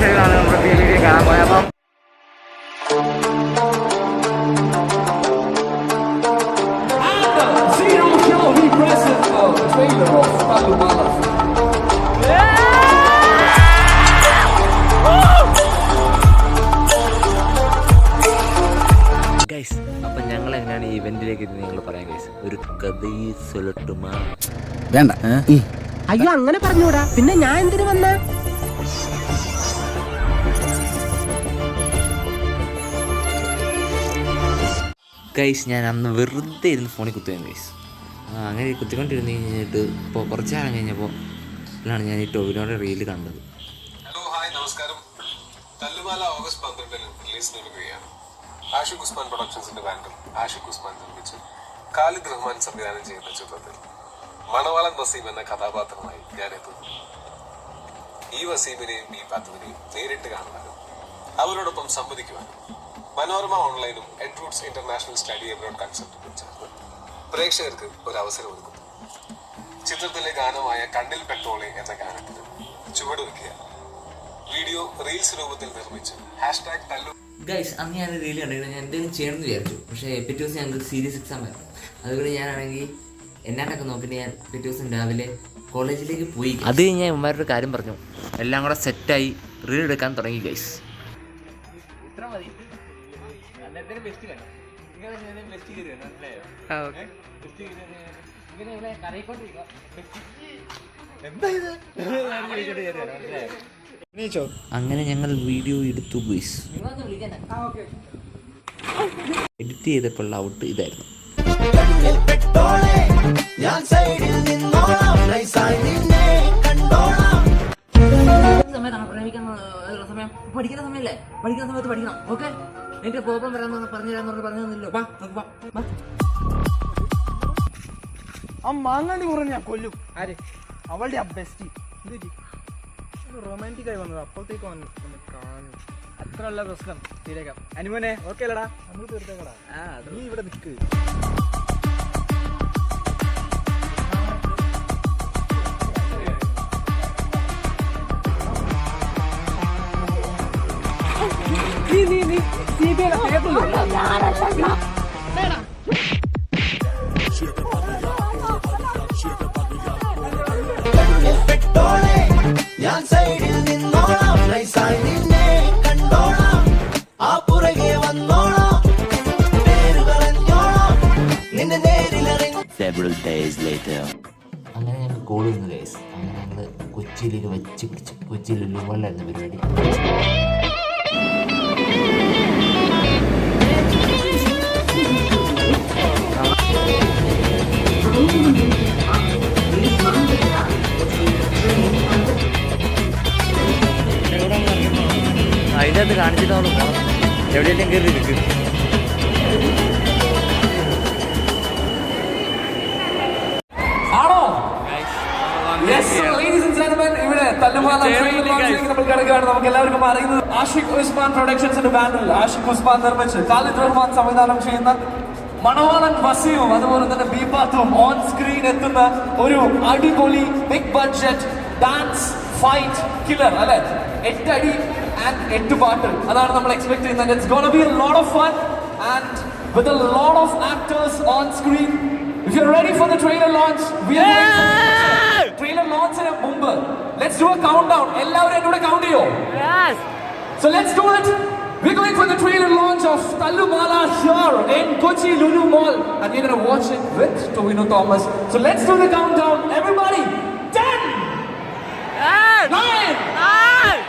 പ്രേക്ഷകരാണ് നമ്മുടെ ഈ വീഡിയോ കാണാൻ പോയത് അപ്പം ഗൈസ് അപ്പം ഞങ്ങൾ എങ്ങനെയാണ് ഈ ഇവന്റിലേക്ക് എത്തി നിങ്ങൾ പറയാൻ ഗൈസ് ഒരു കഥയിൽ സൊലട്ടുമാ വേണ്ട. അയ്യോ അങ്ങനെ പറഞ്ഞൂടാ. പിന്നെ ഞാൻ എന്തിനു വന്ന? ഗൈസ് ഞാൻ അന്ന് വെറുതെ ഇരുന്ന് ഫോണിൽ കുത്തുകയാണ് ഗൈസ് അങ്ങനെ കുത്തിക്കൊണ്ടിരുന്ന് കഴിഞ്ഞിട്ട് ഇപ്പോൾ കുറച്ച് കാലം കഴിഞ്ഞപ്പോൾ ഇതാണ് ഞാൻ ഈ ടോവിനോടെ റീൽ കണ്ടത്. ഹലോ ഹായ് നമസ്കാരം. തല്ലുമാല ഓഗസ്റ്റ് പന്ത്രണ്ടിന് റിലീസിന് ഒരുങ്ങുകയാണ് ആഷിഖ് ഉസ്മാൻ പ്രൊഡക്ഷൻസിന്റെ ബാനറിൽ ആഷിഖ് ഉസ്മാൻ നിർമ്മിച്ച്. ഖാലിദ് റഹ്മാൻ സംവിധാനം ചെയ്യുന്ന ചിത്രത്തിൽ മണവാളൻ വസീം എന്ന കഥാപാത്രമായി ഞാനെത്തുന്നു ഈ വസീമിനെയും ഈ പാത്തുവിനെയും നേരിട്ട് കാണുവാനും അവരോടൊപ്പം സംവദിക്കുവാനും മനോരമ ഓൺലൈനും എഡ്രൂട്ട്സ് ഇന്റർനാഷണൽ സ്റ്റഡി എബ്രോഡ് കൺസെപ്റ്റും ചേർന്ന് പ്രേക്ഷകർക്ക് ഒരു അവസരം ഒരുക്കുന്നു ചിത്രത്തിലെ ഗാനമായ കണ്ണിൽ പെട്ടോളെ എന്ന ഗാനത്തിന് ചുവടുവെക്കുക വീഡിയോ റീൽസ് രൂപത്തിൽ നിർമ്മിച്ച് ഹാഷ്ടാഗ് തല്ലു ഗൈസ് അന്ന് ഞാൻ റീൽ കണ്ടിരുന്നു. ഞാൻ എന്തെങ്കിലും ചെയ്യണമെന്ന് വിചാരിച്ചു. പക്ഷേ പിറ്റേ ദിവസം ഞങ്ങൾക്ക് സീരിയസ് എക്സാം ആയിരുന്നു. അതുകൊണ്ട് ഞാനാണെങ്കിൽ എന്നാട്ടൊക്കെ നോക്കിയിട്ട് ഞാൻ പിറ്റേ ദിവസം രാവിലെ കോളേജിലേക്ക് പോയി. അത് കഴിഞ്ഞ് ഞാൻ ഉമ്മാരുടെ കാര്യം പറഞ്ഞു. എല്ലാം കൂടെ സെറ്റായി റീൽ എടുക്കാൻ തുടങ്ങി ഗൈസ് ഇത്ര മതി. ഇങ്ങനെ ബെസ്റ്റ് കയറി മനസ്സിലായോ ബെസ്റ്റ് ഇങ്ങനെ ഇങ്ങനെ കറയിക്കൊണ്ടിരിക്കുക എന്താ ഇത്? മനസ്സിലായോ അങ്ങനെ ഞങ്ങൾ വീഡിയോ എടുത്തു ബീസ് എഡിറ്റ് ചെയ്തപ്പോൾ ഔട്ട് ഇതായിരുന്നു. സമയത്താണ് പ്രേമിക്കുന്ന സമയം? പഠിക്കുന്ന സമയല്ലേ? പഠിക്കുന്ന സമയത്ത് പഠിക്കണം ഓക്കെ എന്റെ കോപം വരാൻ പറഞ്ഞു തരാന്ന് പറഞ്ഞു തന്നില്ലോ വാ നോക്ക് വാ, വാ. ആ മാങ്ങാണ്ടി കുറഞ്ഞ കൊല്ലും. ആര്? അവളുടെ ആ ബെസ്റ്റ് റൊമാന്റിക് ആയി വന്നത്. അപ്പോഴത്തേക്ക് വന്നു ഒന്ന് കാണും. അത്ര ഉള്ള പ്രശ്നം. ശരിയാക്കാം. അനുമോനെ ഓക്കെ അല്ലടാ. നമ്മൾ തീർത്തേക്കടാ. ആ നീ ഇവിടെ നിൽക്ക് നീ നീ നീ. ഞാൻ സൈഡിൽ നിന്നോളാം നൈസായി നിന്നെ കണ്ടോളാം ആ പുറകെ വന്നോളാം പേര് പറഞ്ഞോളാം നിന്നെ നേരിലറിഞ്ഞ അങ്ങനെ ഞങ്ങൾക്ക് കോൾ വന്നു ഗൈസ് അങ്ങനെ ഞങ്ങൾ കൊച്ചിയിലേക്ക് വെച്ച് പിടിച്ചു കൊച്ചിയിൽ പരിപാടി. അതിന്റെ കാണിച്ചിട്ടാണ്? കാണിച്ചിട്ട് നമ്മൾ പോകണം എവിടെയെല്ലാം കയറി ഇരിക്കും ആണോ യെസ് ലേഡീസ് ആൻഡ് ജെന്റിൽമെൻ ഇവിടെ തല്ലുമാല ട്രെയിൻ ലോഞ്ചിലേക്ക് നമ്മൾ കിടക്കുകയാണ്. നമുക്ക് അറിയുന്നത് ആഷിഖ് ഉസ്മാൻ പ്രൊഡക്ഷൻസിന്റെ ബാനറിൽ ആഷിഖ് ഉസ്മാൻ നിർമ്മിച്ച് ഖാലിദ് റഹ്മാൻ സംവിധാനം ചെയ്യുന്ന മണവാളൻ വസിയും അതുപോലെ തന്നെ ബീപാത്തും ഓൺ സ്ക്രീൻ എത്തുന്ന ഒരു അടിപൊളി big budget dance fight killer അല്ലെ? എട്ട് അടി ആൻഡ് എട്ട് പാട്ട് അതാണ് നമ്മൾ എക്സ്പെക്ട് ചെയ്യുന്നത് it's gonna be a lot of fun and with a lot of actors on screen If you're ready for the trailer launch, we are going trailer launch ന് മുമ്പ് let's do a countdown. എല്ലാവരും എന്നോട് count ചെയ്യോ So let's do it. We're going for the trailer launch of Tallumala here in Kochi Lulu Mall, and we're gonna watch it with Tovino Thomas. So let's do the countdown, everybody. Ten, nine, eight,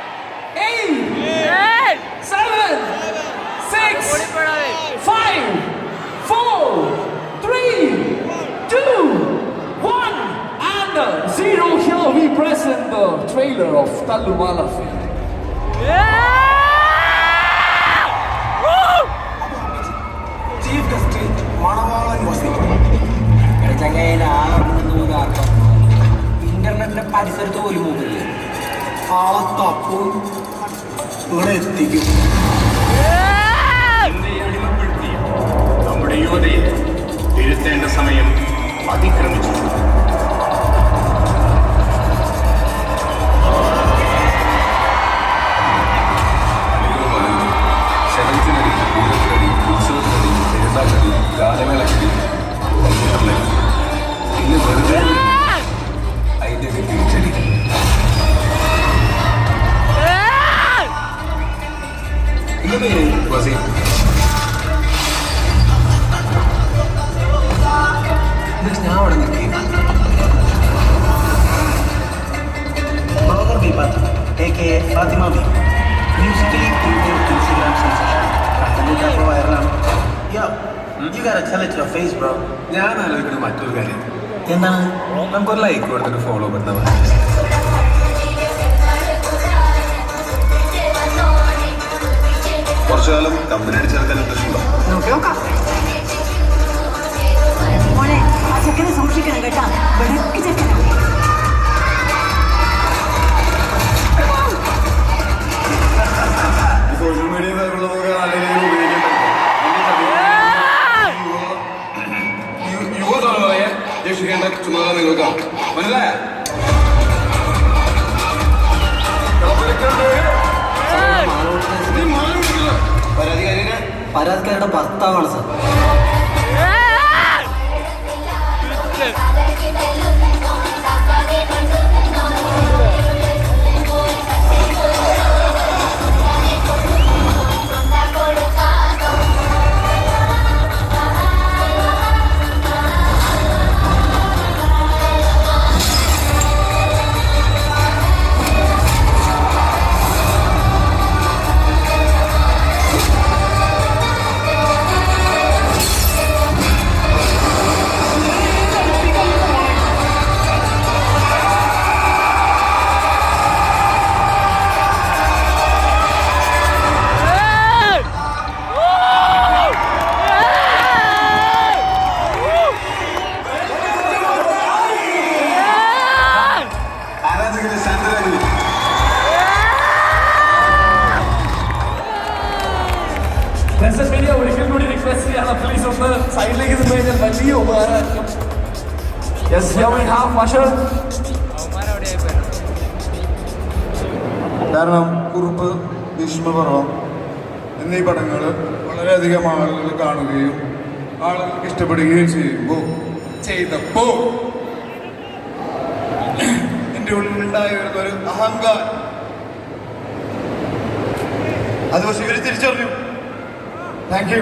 seven, six, five, four, three, two, one, and uh, zero. Here we present the trailer of Tallumala film. Chief guest Manavalan Waseem ഇന്റർനെറ്റിന്റെ പരിസരത്ത് പോലും പോകില്ല ആളെ തപ്പും ഇവിടെ എത്തിക്കും. നമ്മുടെ യുവതയെ തിരുത്തേണ്ട സമയം അതിക്രമിച്ചു. വസീം ഞാൻ അവിടെ നിൽക്കി Bahadur B Baat A K A Fathima B musically Instagram sensation content വൈറലാണ് യാ You gotta tell it to your face, bro. ഞാൻ ആലോചിക്കുന്ന മറ്റൊരു കാര്യം എന്താണ് നമുക്കൊരു ലൈക്ക് കൊടുത്തിട്ട് ഫോളോ പെട്ടെന്ന് കുറച്ചു കാലം കമ്പനി അടിച്ചെടുക്കാൻ ഇൻട്രസ്റ്റ് നോക്കി നോക്കാം. ചെക്കനെ സൂക്ഷിക്കണം കേട്ടാ. Yes here we have Mashar കാരണം കുറുപ്പ് ഭീഷ്മപർവം എന്നീ പടങ്ങൾ വളരെയധികം ആളുകൾ കാണുകയും ആളുകൾക്ക് ഇഷ്ടപ്പെടുകയും ചെയ്യുമ്പോൾ ചെയ്തപ്പോൾ എന്റെ ഉള്ളിലുണ്ടായ ഒരു- ഒരു അഹങ്കാരം. അത് പക്ഷെ ഇവർ തിരിച്ചറിഞ്ഞു. താങ്ക് യു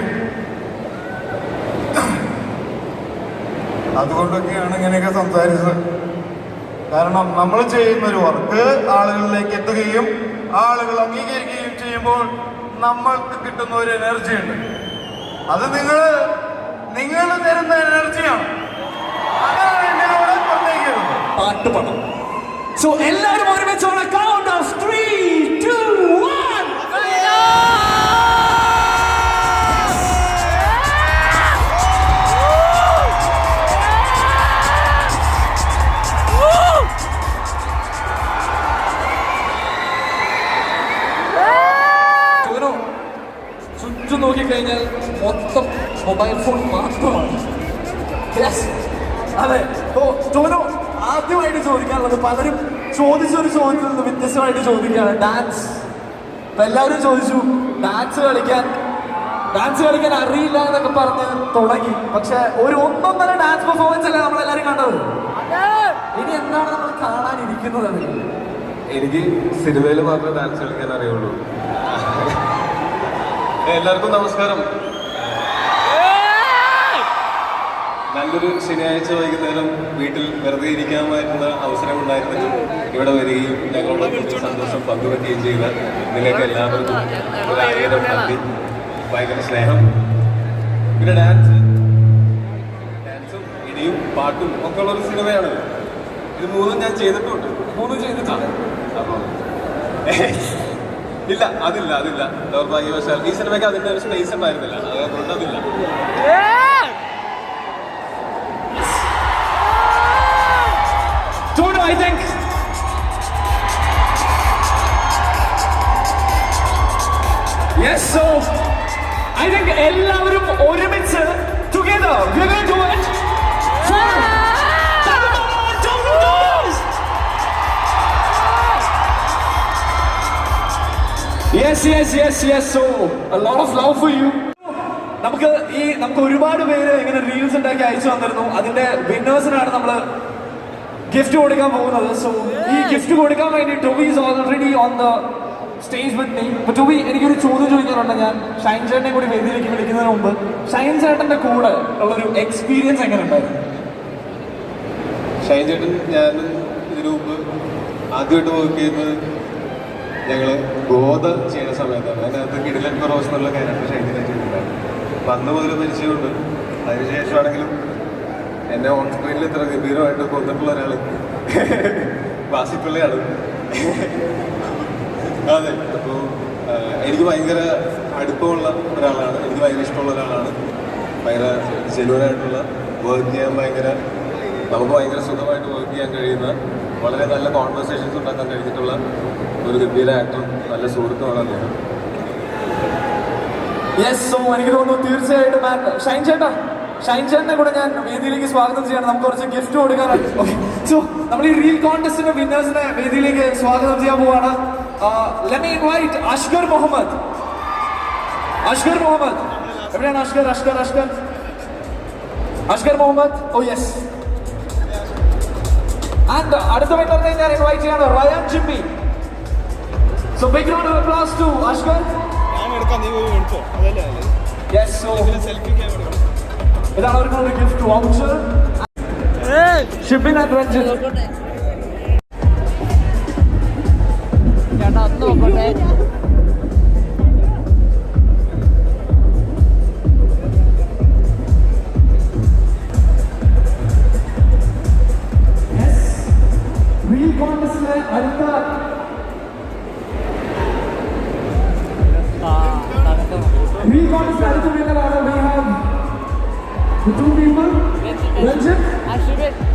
അതുകൊണ്ടൊക്കെയാണ് ഇങ്ങനെയൊക്കെ സംസാരിച്ചത്. കാരണം നമ്മൾ ചെയ്യുന്ന ഒരു വർക്ക് ആളുകളിലേക്ക് എത്തുകയും ആളുകൾ അംഗീകരിക്കുകയും ചെയ്യുമ്പോൾ നമ്മൾക്ക് കിട്ടുന്ന ഒരു എനർജി ഉണ്ട്. അത് നിങ്ങൾ നിങ്ങൾ തരുന്ന എനർജിയാണ് പാട്ട് പണം സോ എല്ലാവരും ഒരുമിച്ച് count of three two mobile phone മാത്രമാണ്. അതെ ഓ ടോനോ ആദ്യമായിട്ട് ചോദിക്കാനുള്ളത് പലരും ചോദിച്ചൊരു ചോദ്യത്തിൽ നിന്ന് വ്യത്യസ്തമായിട്ട് ചോദിക്കുകയാണ് ഡാൻസ് എല്ലാവരും ചോദിച്ചു ഡാൻസ് കളിക്കാൻ ഡാൻസ് കളിക്കാൻ അറിയില്ല എന്നൊക്കെ പറഞ്ഞ് തുടങ്ങി പക്ഷെ ഒരു ഒന്നൊന്നര ഡാൻസ് പെർഫോമൻസ് അല്ലേ നമ്മളെല്ലാരും കണ്ടത് ഇനി എന്താണ് നമ്മൾ കാണാനിരിക്കുന്നത് എനിക്ക് സിനിമയിൽ മാത്രമേ ഡാൻസ് കളിക്കാൻ അറിയുള്ളൂ എല്ലാവർക്കും നമസ്കാരം നല്ലൊരു ശനിയാഴ്ച വൈകുന്നേരം വീട്ടിൽ വെറുതെ ഇരിക്കാൻ പറ്റുന്ന അവസരം ഉണ്ടായിരുന്നെങ്കിൽ ഇവിടെ വരികയും ഞങ്ങളോടൊപ്പം ഈ സന്തോഷം പങ്കുവെക്കുകയും ചെയ്ത നിങ്ങൾക്ക് എല്ലാവർക്കും നന്ദി ഭയങ്കര സ്നേഹം. പിന്നെ ഡാൻസ്. ഡാൻസും ഇനിയും പാട്ടും ഒക്കെ ഉള്ളൊരു സിനിമയാണ്. ഇത് മൂന്നും ഞാൻ ചെയ്തിട്ടുണ്ട്. മൂന്നും ചെയ്തിട്ടുണ്ട്. ഇല്ല അതില്ല അതില്ല. ദൗർഭാഗ്യവശാൽ ഈ സിനിമയ്ക്ക് അതിന്റെ ഒരു സ്പേസ് ഉണ്ടായിരുന്നില്ല. അതുകൊണ്ട് അതില്ല. എല്ലാവരും ഒരുമിച്ച് together we going do do yes yes yes. So a lot of love for you. നമുക്ക് ഈ നമുക്ക് ഒരുപാട് പേര് ഇങ്ങനെ റീൽസ് ഉണ്ടാക്കി അയച്ചു വന്നിരുന്നു അതിന്റെ വിന്നേഴ്സിനാണ് നമ്മൾ ഗിഫ്റ്റ് കൊടുക്കാൻ പോകുന്നത് സോ ഈ ഗിഫ്റ്റ് കൊടുക്കാൻ വേണ്ടി Toby is already on the stage with me അപ്പൊ ബി എനിക്കൊരു ചോദ്യം ചോദിക്കാനുണ്ട്. ഞാൻ ഷൈൻ ചേട്ടനെ കൂടി വേദിയിലേക്ക് വിളിക്കുന്നതിന് മുമ്പ്. ഷൈൻ ചേട്ടന്റെ കൂടെ ഉള്ളൊരു എക്സ്പീരിയൻസ് എങ്ങനെ ഉണ്ടായിരുന്നു ഷൈൻ ചേട്ടൻ ഞാൻ ഇതിനു മുമ്പ് ആദ്യമായിട്ട് വർക്ക് ചെയ്യുന്നത് ഞങ്ങൾ ഗോത ചെയ്യുന്ന സമയത്താണ്. അതിനകത്ത് കിടിലൻ ഫറോസ് എന്നുള്ള ക്യാരക്ടർ ഷൈൻ ചേട്ടൻ അപ്പം അന്ന് മുതൽ പരിചയമുണ്ട് അതിനുശേഷമാണെങ്കിലും എന്നെ ഓൺ സ്ക്രീനിൽ ഇത്ര ഗംഭീരമായിട്ട് കൊന്നിട്ടുള്ള ഒരാൾ വാസിപ്പിള്ളയാണ് അതെ. അപ്പോൾ എനിക്ക് ഭയങ്കര അടുപ്പമുള്ള ഒരാളാണ്. എനിക്ക് ഭയങ്കര ഇഷ്ടമുള്ള ഒരാളാണ്. ഭയങ്കര ജെനുവനായിട്ടുള്ള വർക്ക് ചെയ്യാൻ ഭയങ്കര നമുക്ക് ഭയങ്കര സുഖമായിട്ട് വർക്ക് ചെയ്യാൻ കഴിയുന്ന വളരെ നല്ല കോൺവെർസേഷൻസ് ഉണ്ടാക്കാൻ കഴിഞ്ഞിട്ടുള്ള ഒരു ഗംഭീര ആക്ടറും നല്ല സുഹൃത്തുമാണ് അദ്ദേഹം. യെസ് സോ എനിക്ക് തോന്നുന്നു തീർച്ചയായിട്ടും ഷൈൻ ചേട്ടാ ഷൈൻ ചേട്ടനെ കൂടെ ഞാൻ വേദിയിലേക്ക് സ്വാഗതം ചെയ്യണം. നമുക്ക് കുറച്ച് ഗിഫ്റ്റ് കൊടുക്കാനാണ്. സോ നമ്മൾ ഈ റീൽ കോൺടെസ്റ്റിന്റെ വിന്നേഴ്സിനെ വേദിയിലേക്ക് സ്വാഗതം ചെയ്യാൻ പോവാണ്. Let me invite Ashkar Muhammad Ashkar Muhammad എവിടെയാണ് Ashkar Ashkar Ashkar Ashkar Muhammad oh yes and അടുത്ത വിന്നറിനെ ഞാൻ ഇൻവൈറ്റ് ചെയ്യാണ് Rayan Jimmy so big round of applause to Ashkar yes so ഇതാണ് അവർക്കുള്ള gift voucher shipping and no, but that.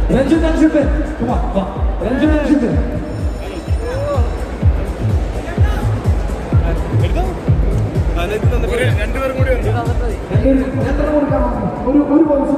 왼쪽 단실배 그만? 와 왼쪽 단실배 എത്ര കൊടുക്കണം ഒരു ഒരു പൈസ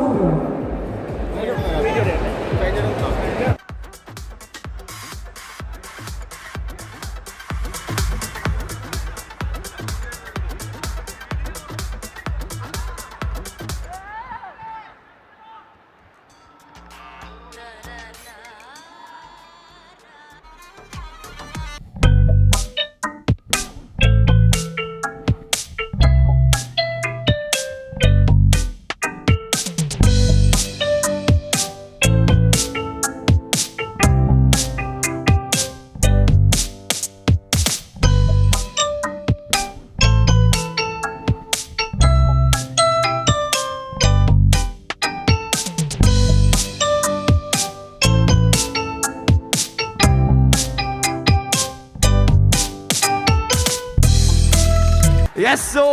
യെസ് so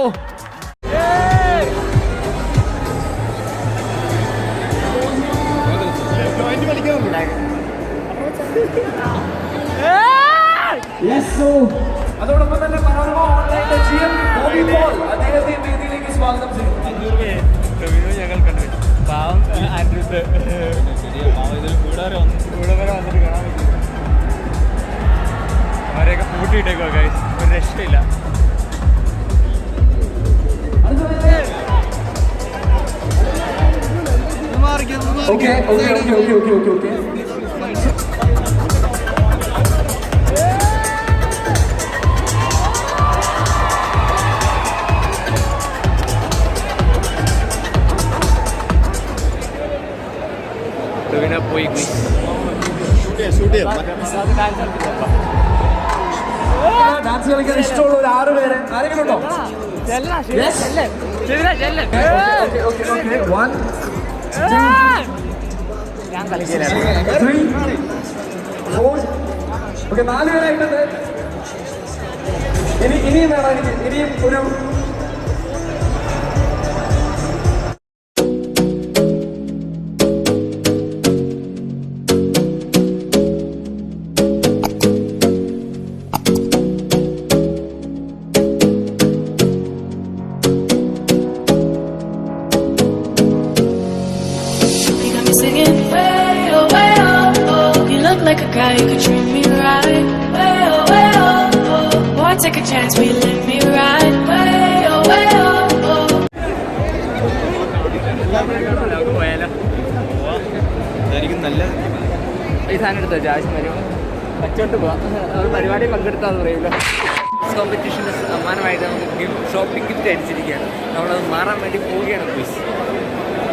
അതോടൊപ്പം തന്നെ എം ബോബി പോൾ അദ്ദേഹത്തെ വേദിയിലേക്ക് സ്വാഗതം ചെയ്യും ഞങ്ങൾ കണ്ടു. പാവം ആൻഡ്രൂസ് ഇവിടെ വരെ വന്നിട്ട് കാണാൻ പറ്റില്ല. അവരെയൊക്കെ പൂട്ടിയിട്ടേക്കോ ഗൈസ് ഒരു രക്ഷയില്ല. Okay okay okay okay okay okay okay. പോയി ഡാൻസ് കളിക്കാൻ ഇഷ്ടമുള്ള ഒരു ആറ് പേര്. ആരെങ്കിലും ഉണ്ടോ. Okay, okay, okay. One, ഞാൻ കളിക്കില്ല three, four. Okay, നാല് പേരായിട്ടുണ്ട് ഇനി ഇനിയും വേണം എനിക്ക് ഇനിയും ഒരു സാധനം എടുത്തോ? വരും. വച്ചോട്ട് പോവാം. ഒരു പരിപാടി പങ്കെടുത്താന്ന് പറയില്ല കോമ്പറ്റീഷന്റെ സമ്മാനമായിട്ട് നമുക്ക് ഗിഫ്റ്റ് ഷോപ്പിംഗ് ഗിഫ്റ്റ് അടിച്ചിരിക്കുകയാണ്. നമ്മളത് മാറാൻ വേണ്ടി പോവുകയാണ് ക്വിസ്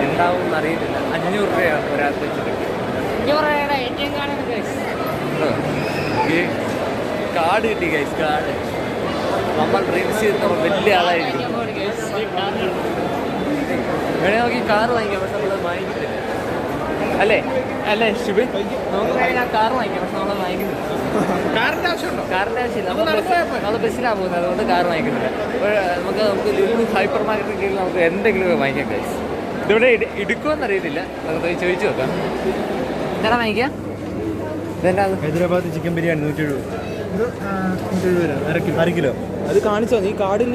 എന്താവും എന്നറിയില്ല അഞ്ഞൂറ് രൂപയാണ് ഒരാൾക്ക് വെച്ചിട്ട്. കാർഡ് കിട്ടി ഗൈസ് കാർഡ് നമ്മൾ ഡ്രീംസ് ചെയ്ത് നമ്മൾ വലിയ ആളായിരിക്കും. വേണേ നമുക്ക് ഈ കാർ വാങ്ങിക്കാം പക്ഷെ നമ്മളത് വാങ്ങിക്കുന്നില്ല അല്ലേ ശിബിൻ നമുക്ക് കഴിഞ്ഞാൽ കാർ വാങ്ങിക്കാം പക്ഷെ നമ്മളത് വാങ്ങിക്കുന്നില്ല. കാറിന്റെ ആവശ്യമുണ്ടോ? കാറിന്റെ ആവശ്യമില്ല. നമ്മൾ ബസ്സിലാണ് പോകുന്നത് അതുകൊണ്ട് കാർ വാങ്ങിക്കുന്നില്ല. നമുക്ക് നമുക്ക് ലുലു ഹൈപ്പർ മാർക്കറ്റ് കീഴിൽ നമുക്ക് എന്തെങ്കിലും വാങ്ങിക്കാം ഗൈസ് ഇതിവിടെ ഇട ഇടുക്കുമെന്ന് അറിയത്തില്ല. നമുക്ക് പോയി ചോദിച്ചു നോക്കാം. എന്താ വാങ്ങിക്കാം? ഇതെന്താ? ഹൈദരാബാദ് ചിക്കൻ ബിരിയാണി നൂറ്റി എഴുപത് അര കിലോ. അത് കാണിച്ചോ നീ കാർഡിൽ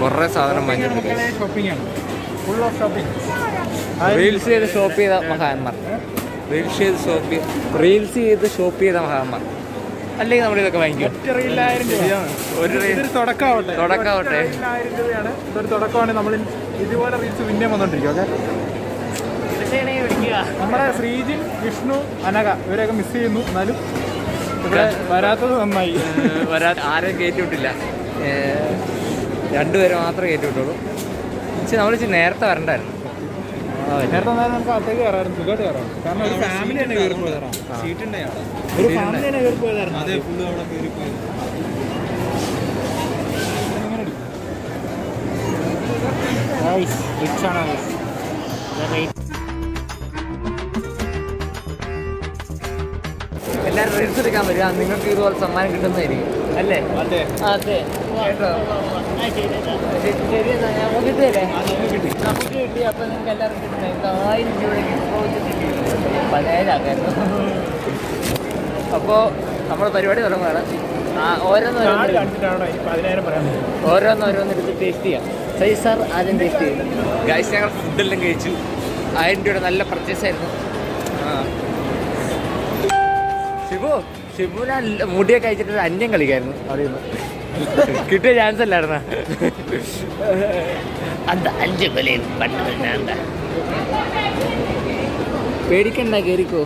കുറേ സാധനം വാങ്ങിയിട്ടുണ്ട് ഷോപ്പിംഗ് ആണ്. ഫുൾ ഓഫ് ഷോപ്പിംഗ് റീൽസ് ചെയ്ത് ഷോപ്പ് ചെയ്ത മഹാന്മാർ. റീൽസ് ചെയ്ത് ഷോപ്പ് റീൽസ് ചെയ്ത് ഷോപ്പ് ചെയ്ത മഹാന്മാർ. അല്ലെങ്കിൽ നമ്മൾ ഇതൊക്കെ വാങ്ങിക്കും. രൂപയാണ്. ഒരു. ഒറ്റ രൂപയാണ്. ഇതൊരു തുടക്കമാണ് നമ്മൾ ഇതുപോലെ റീൽസ് പിന്നെ വന്നോണ്ടിരിക്കും ഓക്കെ നമ്മുടെ ശ്രീജിൻ വിഷ്ണു അനക ഇവരെയൊക്കെ മിസ് ചെയ്യുന്നു. എന്നാലും ഇവിടെ വരാത്തത് നന്നായി. വരാ ആരെയും കയറ്റി വിട്ടില്ല. രണ്ടുപേരെ മാത്രമേ കയറ്റി വിട്ടുള്ളൂ. പക്ഷെ നമ്മൾ ഇച്ചിരി നേരത്തെ വരണ്ടായിരുന്നു. നേരത്തെ വന്നാലും നമുക്ക് അകത്തേക്ക് കയറാറുണ്ട് സുഖമായിട്ട് കയറാം. കാരണം ഒരു ഫാമിലി തന്നെ കയറി പോയതാണ് ഒരു ഫാമിലി തന്നെ കയറി പോയതായിരുന്നു. അതെ ഫുള്ള് അവിടെ കയറി പോയത്. റിച്ച് ആണ് എല്ലാവരും റീൽസ് എടുക്കാൻ വരിക. നിങ്ങൾക്ക് ഇതുപോലെ സമ്മാനം കിട്ടുന്നതായിരിക്കും. അല്ലേ? അതെ. അതെ. നമുക്ക് കിട്ടിയല്ലേ നമുക്ക് കിട്ടി അപ്പം നിങ്ങൾക്ക് എല്ലാവർക്കും കിട്ടുന്നത് ആയിരം രൂപയ്ക്ക് പതിനായിരമാക്കായിരുന്നു അപ്പോൾ നമ്മുടെ പരിപാടി തുടങ്ങുകയാണ് ടേസ്റ്റ് ചെയ്യാം. സൈ സാർ ആദ്യം ടേസ്റ്റ് ചെയ്യും. ഗൈസ് ഞങ്ങൾ ഫുഡെല്ലാം കഴിച്ചു. ആയിരം രൂപയുടെ നല്ല പർച്ചേസ് ആയിരുന്നു. ആ. ഷിബു ഷിബുന മുടിയൊക്കെ അയച്ചിട്ട് അന്യം കളിക്കായിരുന്നു അവിടെ നിന്ന് കിട്ടിയ ചാൻസ് അല്ലായിരുന്ന അത് അഞ്ച് കൊലയും പണ്ട് തന്നെ പേടിക്കണ്ട കേറിക്കോ.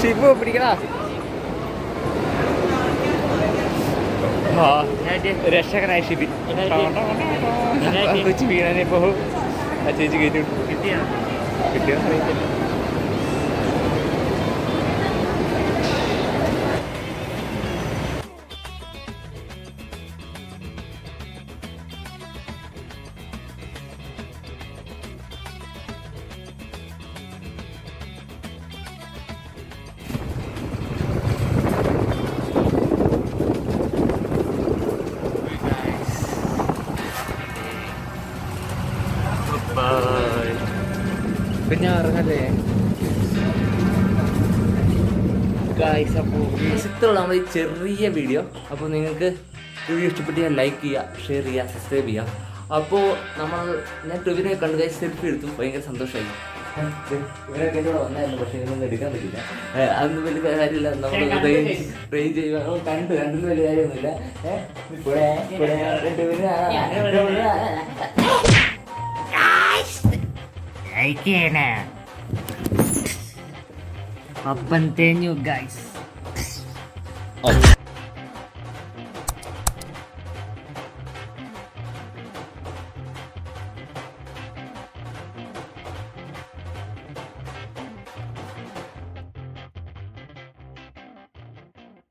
ഷിബു പിടിക്കടാ. രക്ഷകനായ ഷിബി. കൊച്ചു വീണനെ ഇപ്പോ ആ ചേച്ചി കയറ്റി കിട്ടിയോ? കിട്ടിയോ? അറിയത്തില്ല ഗായ്സ് അപ്പോൾ ഇത്രയുള്ള നമ്മുടെ ഈ ചെറിയ വീഡിയോ അപ്പോൾ നിങ്ങൾക്ക് വീഡിയോ ഇഷ്ടപ്പെട്ടാൽ ലൈക്ക് ചെയ്യുക ഷെയർ ചെയ്യുക സബ്സ്ക്രൈബ് ചെയ്യുക. അപ്പോൾ നമ്മൾ ഞാൻ ടുവിനെ കണ്ടു ഗൈസ് സെൽഫി എടുത്തു. ഭയങ്കര സന്തോഷമായി. ഇവരൊക്കെ വന്നായിരുന്നു പക്ഷേ ഇതൊന്നും എടുക്കാൻ പറ്റില്ല അതൊന്നും വലിയ കാര്യമില്ല. നമ്മൾ റേഞ്ച് റേഞ്ച് ചെയ്യുക. ഓ, കണ്ടു കണ്ടൊന്നും വലിയ കാര്യമൊന്നുമില്ല. ലൈക്ക് ചെയ്യണേ. അപ്പം തേഞ്ഞു ഗൈസ്